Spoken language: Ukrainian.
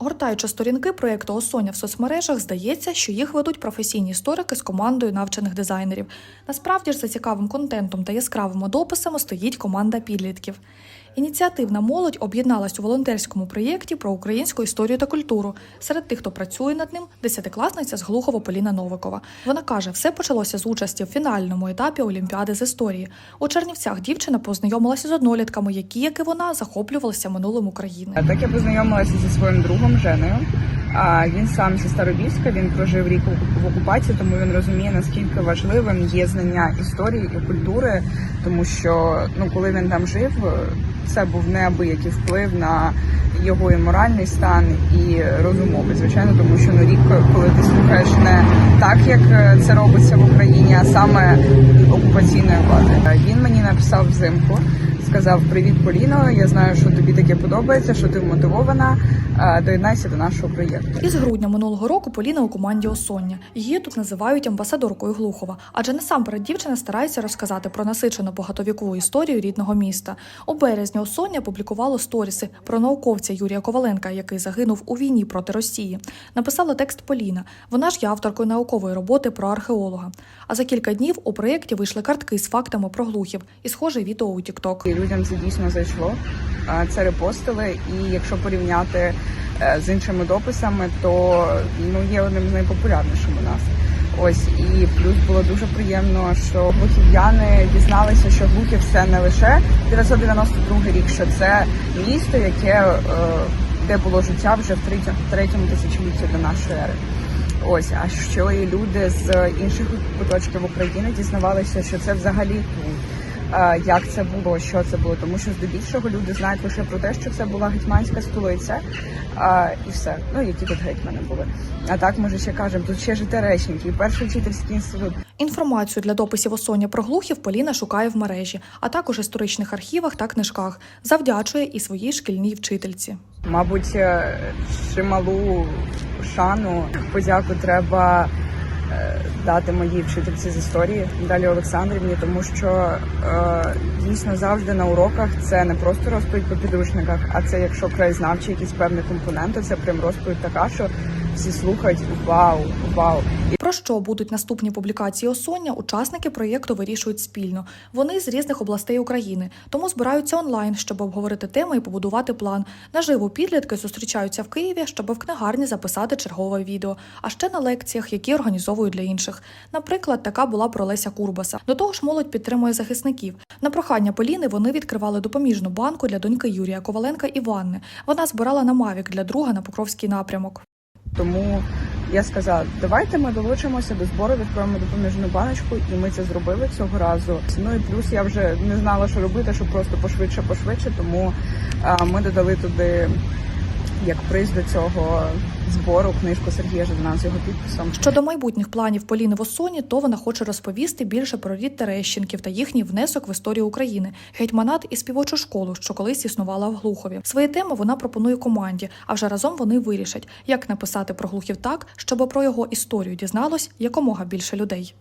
Гортаючи сторінки проєкту Осоня в соцмережах, здається, що їх ведуть професійні історики з командою навчених дизайнерів. Насправді ж за цікавим контентом та яскравими дописами стоїть команда підлітків. Ініціативна молодь об'єдналась у волонтерському проєкті про українську історію та культуру. Серед тих, хто працює над ним, десятикласниця з Глухова Поліна Новикова. Вона каже, все почалося з участі в фінальному етапі Олімпіади з історії. У Чернівцях дівчина познайомилася з однолітками, які, як і вона, захоплювалися минулим України. Так я познайомилася зі своїм другом Женею. А він сам зі Старобільська, він прожив рік в окупації, тому він розуміє наскільки важливим є знання історії і культури, тому що ну коли він там жив, це був неабиякий вплив на його і моральний стан, і розумовий. Звичайно, тому що ну рік, коли ти слухаєш не так, як це робиться в Україні, а саме окупаційної влади. Він мені написав взимку. Сказав привіт, Поліно. Я знаю, що тобі таке подобається, що ти вмотивована. Доєднайся до нашого проєкту. Із грудня минулого року Поліна у команді Осоння. Її тут називають амбасадоркою Глухова, адже насамперед дівчина старається розказати про насичену багатовікову історію рідного міста. У березні Осоння публікувало сторіси про науковця Юрія Коваленка, який загинув у війні проти Росії. Написала текст Поліна. Вона ж є авторкою наукової роботи про археолога. А за кілька днів у проєкті вийшли картки з фактами про глухів і схоже відео у TikTok. Людям це дійсно зайшло. Це репостили. І якщо порівняти е, з іншими дописами, то ну є одним з найпопулярніших у нас. Ось і плюс було дуже приємно, що глухів'яни дізналися, що Глухів це не лише 992 рік, що це місто, яке е, де було життя вже в третьому, тисячолітті до нашої ери. Ось, а що і люди з інших куточків України дізнавалися, що це взагалі Як це було, що це було, тому що здебільшого люди знають лише про те, що це була гетьманська столиця, і все. Ну які тут гетьмани були. А так ми ж ще кажемо, тут ще житеречники, перший вчительський інститут. Інформацію для дописів Осоня про глухів Поліна шукає в мережі, а також історичних архівах та книжках. Завдячує і своїй шкільній вчительці. Мабуть, е, чималу шану подяку треба е, дати моїй вчительці з історії Далі Олександрівні, тому що е, дійсно завжди на уроках це не просто розповідь по підручниках, а це якщо краєзнавчі якісь певні компоненти, це прям розповідь така, що всі слухають вау, вау. Про що будуть наступні публікації Осоння, учасники проєкту вирішують спільно. Вони з різних областей України, тому збираються онлайн, щоб обговорити теми і побудувати план. Наживо підлітки зустрічаються в Києві, щоб в книгарні записати чергове відео, а ще на лекціях, які організовують для інших. Наприклад, така була про Леся Курбаса. До того ж, молодь підтримує захисників. На прохання Поліни вони відкривали допоміжну банку для доньки Юрія Коваленка Іванни. Вона збирала на Мавік для друга на Покровський напрямок. Тому я сказала, давайте ми долучимося до збору, відкроємо допоміжну баночку, і ми це зробили цього разу. Ну і плюс я вже не знала, що робити, щоб просто пошвидше, пошвидше. Тому ми додали туди як приз до цього збору книжку Сергія Жадана з його підписом. Щодо майбутніх планів Поліни в Осоні, то вона хоче розповісти більше про рід Терещенків та їхній внесок в історію України, гетьманат і співочу школу, що колись існувала в Глухові. Свої теми вона пропонує команді, а вже разом вони вирішать, як написати про глухів так, щоб про його історію дізналось якомога більше людей.